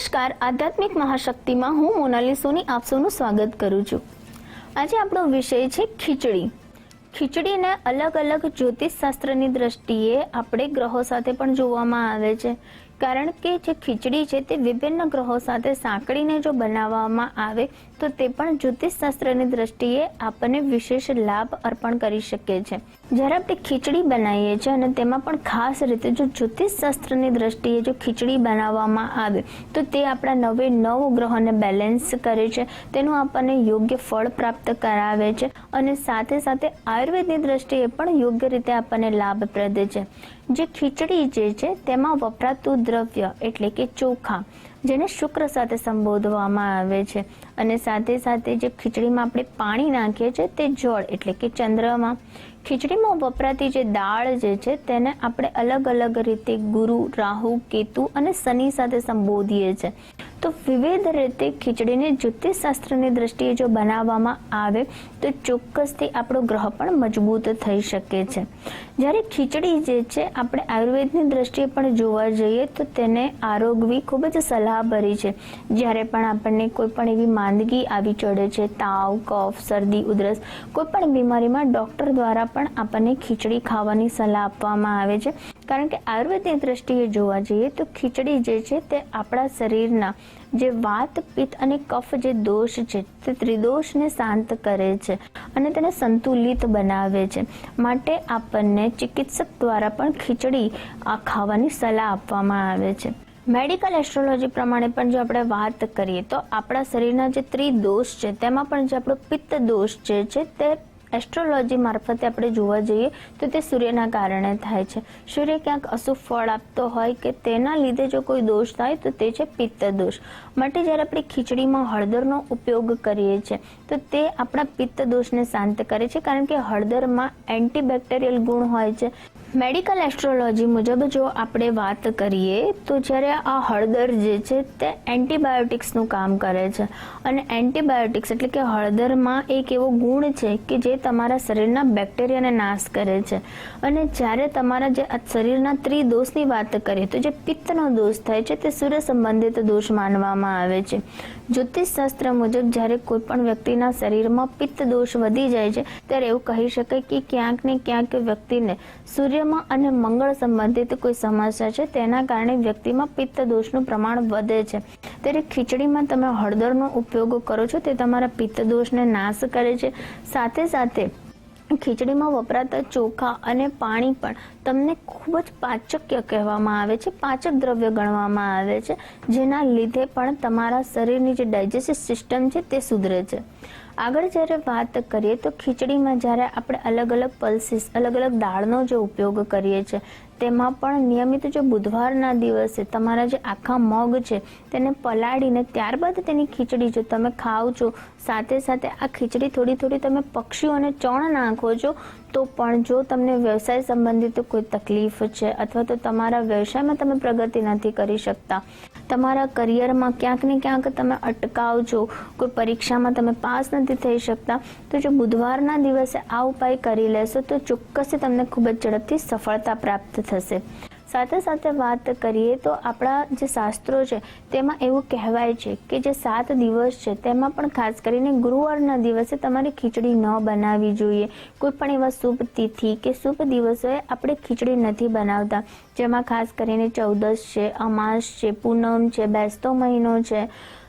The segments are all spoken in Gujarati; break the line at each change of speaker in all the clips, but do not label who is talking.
નમસ્કાર. આધ્યાત્મિક મહાશક્તિમાં હું મોનાલી સોની આપ સ્વાગત કરું છું. આજે આપણો વિષય છે ખીચડી. ખીચડીને અલગ અલગ જ્યોતિષશાસ્ત્રની દ્રષ્ટિએ આપણે ગ્રહો સાથે પણ જોવામાં આવે છે. કારણ કે જે ખીચડી છે તે વિભિન્ન ગ્રહો સાથે સાંકળીને જો બનાવવામાં આવે તો તે પણ જ્યોતિષશાસ્ત્રની દ્રષ્ટિએ આપણને વિશેષ લાભ અર્પણ કરી શકે છે. જ્યારે આપણે ખીચડી બનાવીએ છીએ અને તેમાં પણ ખાસ રીતે જો જ્યોતિષશાસ્ત્રની દ્રષ્ટિએ જો ખીચડી બનાવવામાં આવે, તો તે આપણા નવે નવ ગ્રહોને બેલેન્સ કરે છે. તેનું આપણને યોગ્ય ફળ પ્રાપ્ત કરાવે છે અને સાથે સાથે આયુર્વેદની દ્રષ્ટિએ પણ યોગ્ય રીતે આપણને લાભપ્રદ છે. જે ખીચડી જે છે, તેમાં વપરાતું દ્રવ્ય એટલે કે ચોખા જેને શુક્ર સાથે સંબોધવામાં આવે છે. અને સાથે સાથે જે ખીચડીમાં આપણે પાણી નાખીએ છીએ તે જળ, એટલે કે ચંદ્રમાં. ખીચડીમાં વપરાતી જે દાળ જે છે તેને આપણે અલગ અલગ રીતે ગુરુ, રાહુ, કેતુ અને શનિ સાથે સંબોધીએ છીએ. તો વિવિધ રીતે ખીચડીને જ્યોતિષશાસ્ત્રની દ્રષ્ટિએ જો બનાવવામાં આવે, તો ચોક્કસથી આપણો ગ્રહ પણ મજબૂત થઈ શકે છે. જ્યારે ખીચડી જે છે, આપણે આયુર્વેદની દ્રષ્ટિએ પણ જોવા જઈએ, તો તેને આરોગવી ખૂબ જ સલાહભરી છે. જ્યારે પણ આપણને કોઈ પણ એવી માંદગી આવી ચડે છે, તાવ, કફ, શરદી, ઉધરસ, કોઈ પણ બીમારીમાં ડૉક્ટર દ્વારા પણ આપણને ખીચડી ખાવાની સલાહ આપવામાં આવે છે. કારણ કે આયુર્વેદની દ્રષ્ટિએ જોવા જઈએ તો ખીચડી જે છે તે આપણા શરીરના જે વાત, પિત્ત અને કફ જે દોષ છે તે ત્રિદોષને શાંત કરે છે અને તેને સંતુલિત બનાવે છે. માટે આપણને ચિકિત્સક દ્વારા પણ ખીચડી ખાવાની સલાહ આપવામાં આવે છે. મેડિકલ એસ્ટ્રોલોજી પ્રમાણે પણ જો આપણે વાત કરીએ તો આપણા શરીરના જે ત્રિદોષ છે તેમાં પણ જે આપણો પિત્ત દોષ જે છે તે એસ્ટ્રોલોજી મારફતે આપણે જોવા જઈએ તો તે સૂર્યના કારણે થાય છે. સૂર્ય ક્યાંક અશુભ ફળ આપતો હોય કે તેના લીધે જો કોઈ દોષ થાય તો તે છે પિત્ત દોષ. માટે જ્યારે આપણે ખીચડીમાં હળદરનો ઉપયોગ કરીએ છીએ, તો તે આપણા પિત્ત દોષને શાંત કરે છે, કારણ કે હળદરમાં એન્ટીબેક્ટેરિયલ ગુણ હોય છે. મેડિકલ એસ્ટ્રોલોજી મુજબ જો આપણે વાત કરીએ, તો જ્યારે આ હળદર જે છે તે એન્ટીબાયોટિક્સનું કામ કરે છે. અને એન્ટીબાયોટિક્સ એટલે કે હળદરમાં એક એવો ગુણ છે કે જે તમારા શરીરના બેક્ટેરિયાને નાશ કરે છે. અને જ્યારે તમારા જે શરીરના ત્રિદોષની વાત કરીએ, તો જે પિત્તનો દોષ થાય છે, તે સૂર્ય સંબંધિત દોષ માનવામાં આવે છે. જ્યોતિષશાસ્ત્ર મુજબ જ્યારે કોઈ પણ વ્યક્તિના શરીરમાં પિત્ત દોષ વધી જાય છે, ત્યારે એવું કહી શકાય કે ક્યાંક ને ક્યાંક વ્યક્તિને સૂર્યમાં અને મંગળ સંબંધિત કોઈ સમસ્યા છે, તેના કારણે વ્યક્તિમાં પિત્ત દોષનું પ્રમાણ વધે છે. ત્યારે ખીચડીમાં તમે હળદરનો ઉપયોગ કરો છો, તે તમારા પિત્ત દોષને નાશ કરે છે. સાથે સાથે ખીચડીમાં વપરાતા ચોખા અને પાણી પણ તમને ખૂબ જ પાચક્ય કહેવામાં આવે છે, પાચક દ્રવ્ય ગણવામાં આવે છે, જેના લીધે પણ તમારા શરીરની જે ડાયજેસ્ટિવ સિસ્ટમ છે, તે સુધરે છે. આગળ જ્યારે વાત કરીએ તો ખીચડીમાં જ્યારે આપણે અલગ અલગ પલ્સીસ, અલગ અલગ દાળનો જે ઉપયોગ કરીએ છીએ, તેમાં પણ નિયમિત જો બુધવારના દિવસે તમારા જે આખા મગ છે, તેને પલાળીને ત્યારબાદ તેની ખીચડી જો તમે ખાઓ છો, સાથે સાથે આ ખીચડી થોડી થોડી તમે પક્ષીઓને ચણ નાખો છો, તો પણ જો તમને વ્યવસાય સંબંધિત કોઈ તકલીફ છે અથવા તો તમારા વ્યવસાયમાં તમે પ્રગતિ નથી કરી શકતા તમારા કરિયરમાં ક્યાંક ને ક્યાંક તમે અટકાવ છો કોઈ પરીક્ષામાં તમે પાસ નથી થઈ શકતા. તો જો બુધવારના દિવસે આ ઉપાય કરી લેશો, તો ચોક્કસથી તમને ખૂબ જ ઝડપથી સફળતા પ્રાપ્ત થશે. સાથે સાથે વાત કરીએ તો આપણા જે શાસ્ત્રો છે, તેમાં એવું કહેવાય છે કે જે સાત દિવસ છે, તેમાં પણ ખાસ કરીને ગુરુવારના દિવસે તમારે ખીચડી ન બનાવવી જોઈએ. કોઈ પણ એવા શુભ તિથિ કે શુભ દિવસોએ આપણે ખીચડી નથી બનાવતા. જેમાં ખાસ કરીને ચૌદશ છે, અમાસ છે, પૂનમ છે, બેસતો મહિનો છે,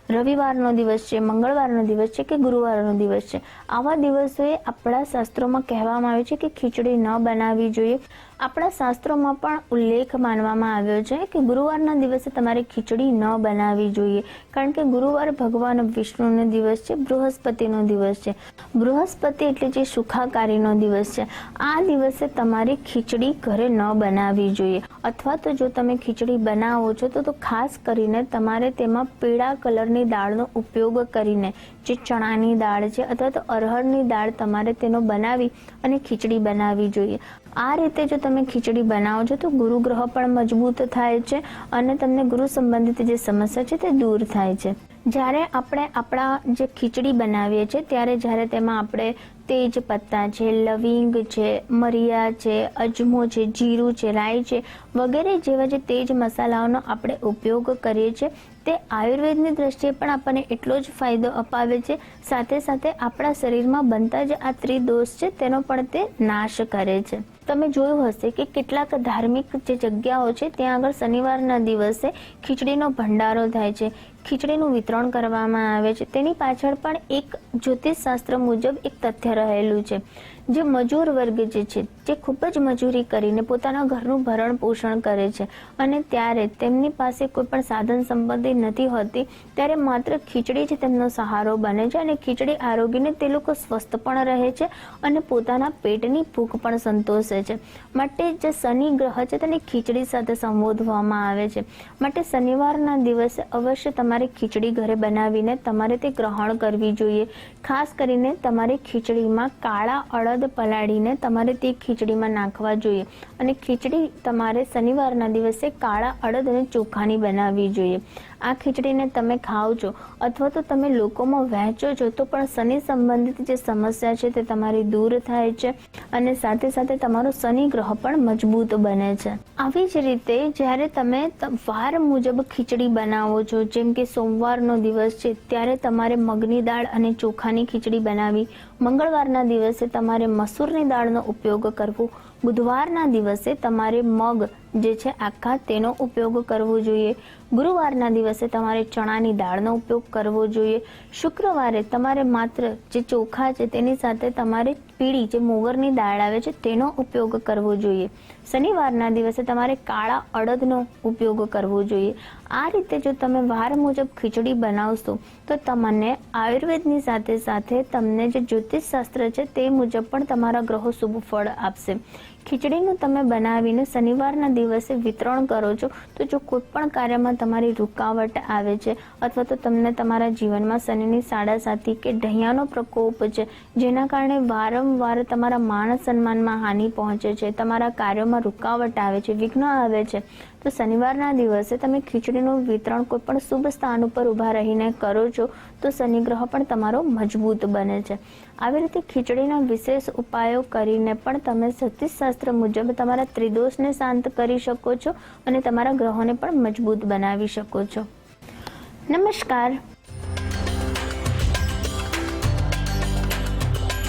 રવિવારનો દિવસ છે, મંગળવારનો દિવસ છે કે ગુરુવારનો દિવસ છે. આવા દિવસોએ આપણા શાસ્ત્રોમાં કહેવામાં આવે છે કે ખીચડી ન બનાવવી જોઈએ. આપણા શાસ્ત્રોમાં પણ ઉલ્લેખ માનવામાં આવ્યો છે કે ગુરુવારના દિવસે તમારે ખીચડી ન બનાવવી જોઈએ, કારણ કે ગુરુવાર ભગવાન વિષ્ણુનો દિવસ છે, બૃહસ્પતિનો દિવસ છે. બૃહસ્પતિ એટલે જે સુખાકારીનો દિવસ છે. આ દિવસે તમારે ખીચડી ઘરે ન બનાવવી જોઈએ. અથવા તો જો તમે ખીચડી બનાવો છો, તો તો ખાસ કરીને તમારે તેમાં પીળા કલરની દાળનો ઉપયોગ કરીને, જે ચણાની દાળ છે, અથવા તો અરહરની દાળ તમારે તેનો બનાવી અને ખીચડી બનાવવી જોઈએ. આ રીતે જો તમે ખીચડી બનાવો છો તો ગુરુ ગ્રહ પણ મજબૂત થાય છે અને તમને ગુરુ સંબંધિત જે સમસ્યા છે તે દૂર થાય છે. જ્યારે આપણે આપણા જે ખીચડી બનાવીએ છીએ ત્યારે જ્યારે તેમાં આપણે તેજ પત્તા છે, લવિંગ છે, મરિયા છે, અજમો છે, જીરું છે, રાઈ છે વગેરે જેવા જે તેજ મસાલાઓનો આપણે ઉપયોગ કરીએ છીએ તે આયુર્વેદની દ્રષ્ટિએ પણ આપણને એટલો જ ફાયદો અપાવે છે. સાથે સાથે આપણા શરીરમાં બનતા જે આ ત્રિદોષ છે તેનો પણ તે નાશ કરે છે. તમે જોયું હશે કે કેટલાક ધાર્મિક જે જગ્યાઓ છે, ત્યાં આગળ શનિવારના દિવસે ખીચડીનો ભંડારો થાય છે. ખીચડીનું વિતરણ કરવામાં આવે છે. તેની પાછળ પણ એક જ્યોતિષ શાસ્ત્ર મુજબ એક તથ્ય રહેલું છે. જે મજૂર વર્ગ જે છે, જે ખૂબ જ મજૂરી કરીને પોતાના ઘરનું ભરણ પોષણ કરે છે અને ત્યારે તેમની પાસે કોઈ પણ સાધન સંપત્તિ નથી હોતી, ત્યારે માત્ર ખીચડી જ તેમનો સહારો બને છે અને ખીચડી આરોગીને તે લોકો સ્વસ્થ પણ રહે છે અને પોતાના પેટની ભૂખ પણ સંતોષે છે. માટે જે શનિ ગ્રહ છે તેને ખીચડી સાથે સંબોધવામાં આવે છે. માટે શનિવારના દિવસે અવશ્ય તમારે ખીચડી ઘરે બનાવીને તમારે તે ગ્રહણ કરવી જોઈએ. ખાસ કરીને તમારે ખીચડીમાં કાળા અડદ પલાળીને તમારે તે ખીચડીમાં નાખવા જોઈએ. અને ખીચડી તમારે શનિવારના દિવસે કાળા અડદ અને ચોખાની બનાવવી જોઈએ. આ ખીચડીને તમે ખાઓ છો અથવા તો તમે લોકોમાં વહેંચો છો, તો પણ શનિ સંબંધિત જે સમસ્યા છે તે તમારી દૂર થાય છે અને સાથે સાથે તમારો શનિ ગ્રહ પણ મજબૂત બને છે. આવી જ રીતે જ્યારે તમે વાર મુજબ ખીચડી બનાવો છો, જેમ કે સોમવારનો દિવસ છે ત્યારે તમારે મગની દાળ અને ચોખાની ખીચડી બનાવી મંગળવારના દિવસે તમારે મસૂરની દાળનો ઉપયોગ કરવો. બુધવારના દિવસે તમારે મગ જે છે આખા તેનો ઉપયોગ કરવો જોઈએ. ગુરુવારના દિવસે તમારે ચણાની દાળનો ઉપયોગ કરવો જોઈએ. શુક્રવારે તમારે માત્ર જે ચોખા છે તેની સાથે તમારે પીળી જે મોગરની દાળ આવે છે તેનો ઉપયોગ કરવો જોઈએ. શનિવારના દિવસે તમારે કાળા અડદનો ઉપયોગ કરવો જોઈએ. આ રીતે જો તમે વાર મુજબ ખીચડી બનાવશો તો તમને આયુર્વેદની સાથે સાથે તમને જે જ્યોતિષ શાસ્ત્ર છે તે મુજબ પણ તમારા ગ્રહો શુભ ફળ આપશે. ખીચડીનું તમે બનાવીને શનિવારના દિવસે વિતરણ કરો છો, તો જો કોઈ પણ કાર્યમાં તમારી રૂકાવટ આવે છે, અથવા તો તમને તમારા જીવનમાં શનિની સાડાસાતી કે ઢૈયાનો પ્રકોપ છે, જેના કારણે વારંવાર તમારા માન સન્માનમાં હાનિ પહોંચે છે, તમારા કાર્યોમાં રૂકાવટ આવે છે, વિઘ્ન આવે છે, તો શનિવારના દિવસે તમે ખીચડીનું વિતરણ કોઈ પણ શુભ સ્થાન ઉપર ઊભા રહીને કરો છો, તો શનિગ્રહ પણ તમારો મજબૂત બને છે. આવી રીતે ખીચડીના વિશેષ ઉપાયો કરીને પણ તમે જ્યોતિષશાસ્ત્ર મુજબ તમારા ત્રિદોષને શાંત કરી શકો છો અને તમારા ગ્રહોને પણ મજબૂત બનાવી શકો છો. નમસ્કાર.